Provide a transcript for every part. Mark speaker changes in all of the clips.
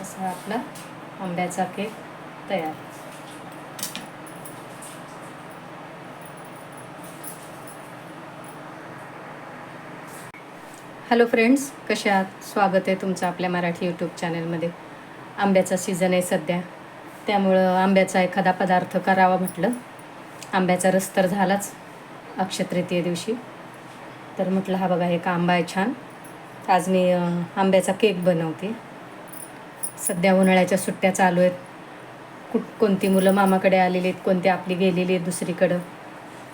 Speaker 1: असा आपला आंब्याचा केक तयार. हॅलो फ्रेंड्स कशा आहात? स्वागत आहे तुमचं आपल्या मराठी यूट्यूब चॅनलमध्ये आंब्याचा सीझन आहे सध्या. त्यामुळं आंब्याचा एखादा पदार्थ करावा म्हटलं. आंब्याचा रस तर झालाच अक्षतृतीय दिवशी. तर म्हटलं हा बघा एक आंबा आहे छान. आज मी आंब्याचा केक बनवते. सध्या उन्हाळ्याच्या सुट्ट्या चालू आहेत. कुठ कोणती मुलं मामाकडे आलेली आहेत कोणती आपली गेलेली आहेत दुसरीकडं.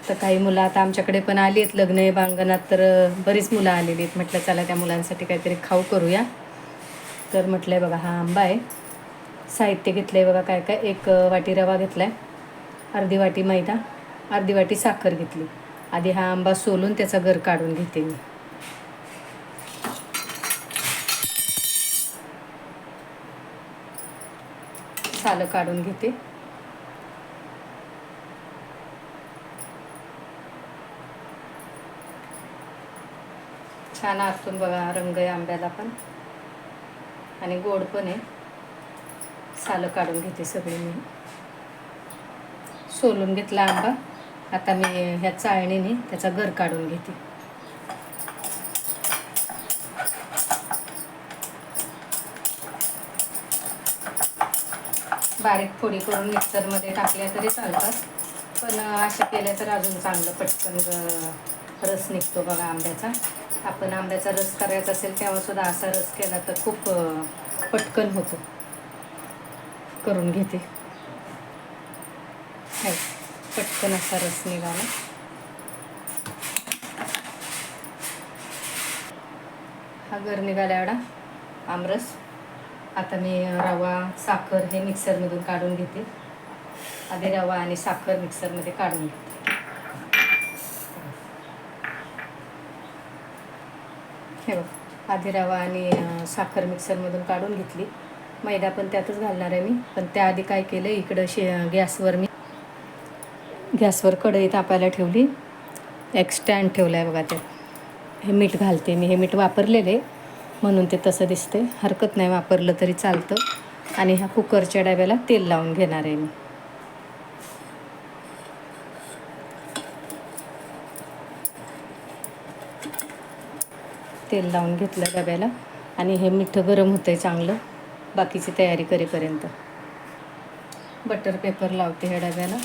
Speaker 1: तर काही मुलं आता आमच्याकडे पण आली आहेत लग्न आहे बांगणात तर बरीच मुलं आलेली आहेत. म्हटलं चला त्या मुलांसाठी काहीतरी खाऊ करूया. तर म्हटलं आहे बघा हा आंबा आहे. साहित्य घेतलं आहे बघा काय काय एक वाटी रवा घेतला आहे अर्धी वाटी मैदा अर्धी वाटी साखर घेतली. आधी हा आंबा सोलून त्याचा गर काढून घेते मी. सालं काढून घेते. छान आतून बघा रंग आहे आंब्याला पण. आणि गोड पण आहे. सालं काढून घेते सगळी मी. सोलून घेतला आंबा. आता मी ह्या चाळणीने त्याचा गर काढून घेते. बारीक फोडी करून मिक्सरमध्ये टाकल्या तरी चालतात. पण अशा केल्या तर अजून चांगलं पटकन रस निघतो बघा आंब्याचा. आपण आंब्याचा रस करायचा असेल तेव्हा सुद्धा असा रस केला तर खूप पटकन होतो. करून घेते. हाय, पटकन असा रस निघाला. हा गर निघाला एवढा आमरस. आता मी रवा साखर हे मिक्सरमधून काढून घेते. आधी रवा आणि साखर मिक्सरमध्ये काढून घेते. हे बघ आधी रवा आणि साखर मिक्सरमधून काढून घेतली. मैदा पण त्यातच घालणार आहे मी. पण त्याआधी काय केलं इकडं शे गॅसवर मी गॅसवर कढई तापायला ठेवली. एक स्टँड ठेवला आहे बघा त्यात. हे मीठ घालते मी. हे मीठ वापरलेले म्हणून ते तसं दिसते हरकत नाही वापरलं तरी चालतं. आणि ह्या कुकरच्या डब्याला तेल लावून घेणार आहे मी. तेल लावून घेतलं डब्याला. आणि हे मिठं गरम होतं आहे चांगलं. बाकीची तयारी करेपर्यंत. बटर पेपर लावते ह्या डब्याला.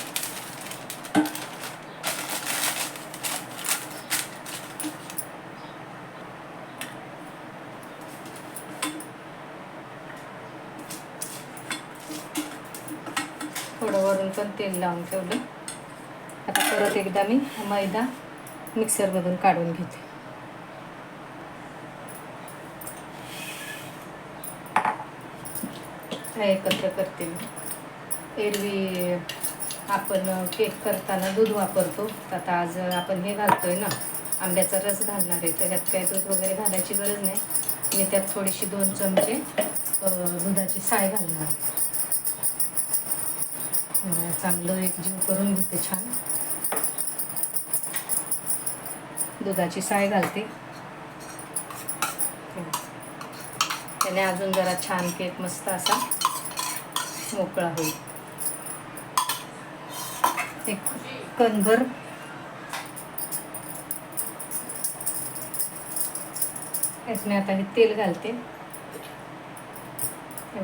Speaker 1: थोडं वरून पण तेल लावून ठेवलं. आता परत एकदा मी मैदा मिक्सरमधून काढून घेते. हा एकत्र करते मी. एरवी आपण केक करताना दूध वापरतो. तर आता आज आपण हे घालतो आहे ना आंब्याचा रस घालणार आहे. तर त्यात काही दूध वगैरे घालायची गरज नाही. मी त्यात थोडीशी दोन चमचे दुधाची साय घालणार आहे. चांगलं एक जीव करून घेते छान. दुधाची साय घालते. त्याने अजून जरा छान केक मस्त असा मोकळा होईल. एक कणभर यात मी आता हे तेल घालते. हे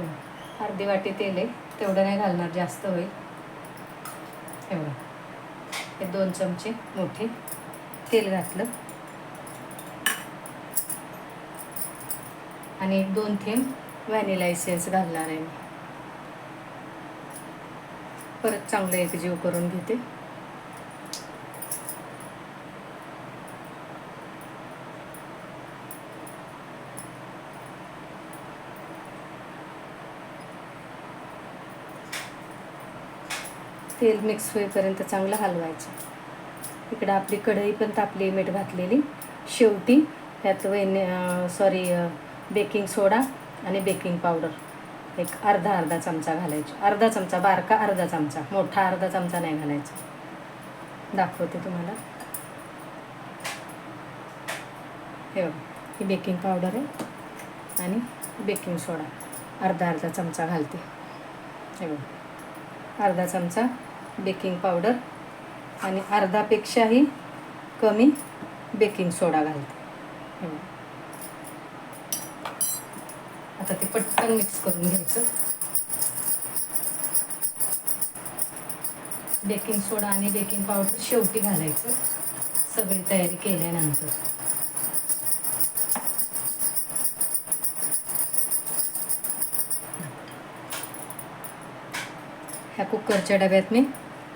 Speaker 1: अर्धी वाटी तेल आहे. तेवढं नाही घालणार जास्त होईल. एवढं. हे दोन चमचे मोठे तेल घातलं. आणि दोन थेंब व्हॅनिला एसेन्स घालणार आहे मी. परत चांगलं एकजीव करून घेते. तेल मिक्स होईपर्यंत चांगलं हलवायचं. इकडं आपली कढई पण तापली मीठ घातलेली. शेवटी त्यात वैन सॉरी बेकिंग सोडा आणि बेकिंग पावडर एक अर्धा अर्धा चमचा घालायचा. अर्धा चमचा बारका अर्धा चमचा. मोठा अर्धा चमचा नाही घालायचा. दाखवते तुम्हाला. हे बघा ही बेकिंग पावडर आहे आणि बेकिंग सोडा अर्धा अर्धा चमचा घालते. हे बघा. अर्धा चमचा बेकिंग पावडर आणि अर्धापेक्षाही कमी बेकिंग सोडा घालते. हे बघा. आता ते पटकन मिक्स करून घ्यायचं. बेकिंग सोडा आणि बेकिंग पावडर शेवटी घालायचं. सगळी तयारी केल्यानंतर. ह्या कुकरच्या डब्यात मी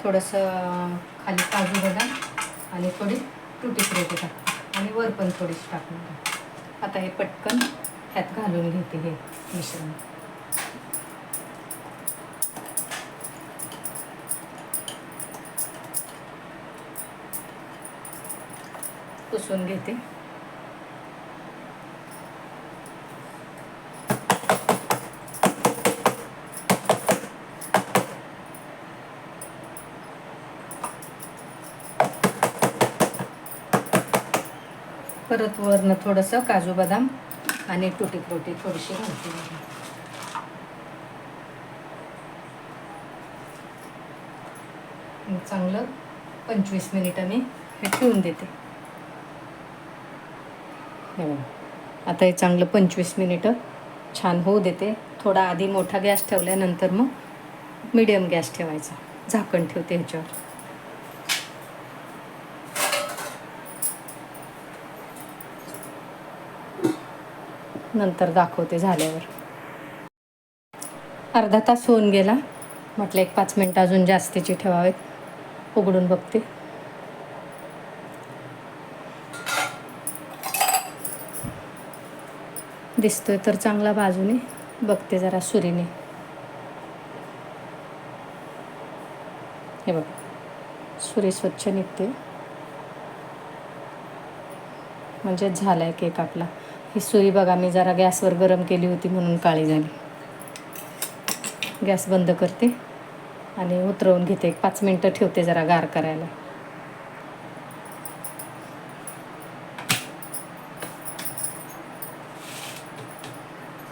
Speaker 1: थोडंसं खाली काजू बदाम आणि थोडी तुटी फ्रेटी टाकते. आणि वर पण थोडीशी टाकून आता हे पटकन ह्यात घालून घेते हे मिश्रण. पुसून घेते. परत वरनं थोडंसं काजू बदाम आणि तुटी फ्रुटी थोडीशी घालते. चांगलं पंचवीस मिनिटं मी हे ठेवून देते. हो. आता हे चांगलं पंचवीस मिनिटं छान होऊ देते. थोडा आधी मोठा गॅस ठेवल्यानंतर मग मिडियम गॅस ठेवायचा. झाकण ठेवते ह्याच्यावर. नंतर दाखवते झाल्यावर. अर्धा तास होऊन गेला. म्हटलं एक पाच मिनटं अजून जास्तीची ठेवावेत. उघडून बघते. दिसतोय तर चांगला बाजूने. बघते जरा सुरीने. हे बघ. सुरी स्वच्छ निघते. म्हणजे झालाय केक आपला. ही सुई बघा मी जरा गॅसवर गरम केली होती म्हणून काळी झाली. गॅस बंद करते आणि उतरवून घेते. एक पाच मिनटं ठेवते जरा गार करायला.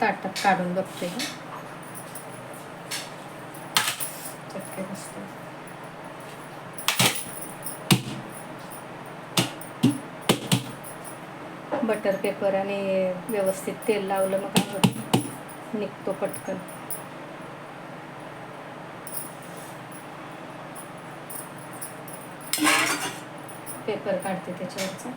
Speaker 1: ताटात काढून बघते. चटके बसते बटर पेपर आणि व्यवस्थित तेल लावलं मग निघतो पटकन. पेपर काढते त्याच्यावरचा.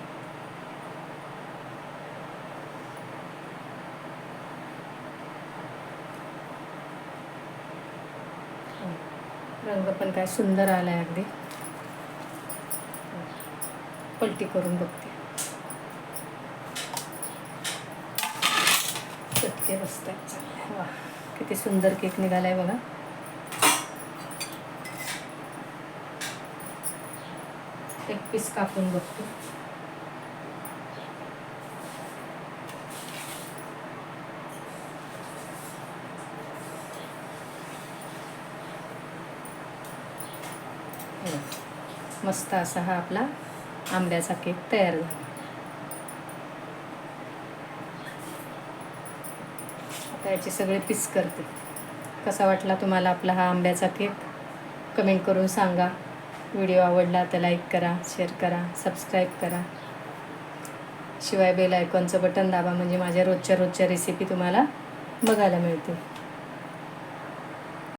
Speaker 1: रंग पण काय सुंदर आलाय अगदी. पलटी करून बघते. चटके बसत चांगले. वा किती सुंदर केक निघालाय बघा. एक पीस कापून बघतो. मस्त असा हा आपला आंब्याचा केक तयार झाला. आता याचे सगळे पीस करते. कसा वाटला तुम्हाला आपला हा आंब्याचा केक कमेंट करून सांगा. व्हिडिओ आवडला तर लाईक करा शेअर करा सबस्क्राईब करा. शिवाय बेल आयकॉनचं बटन दाबा म्हणजे माझ्या रोजच्या रोजच्या रेसिपी तुम्हाला बघायला मिळतील.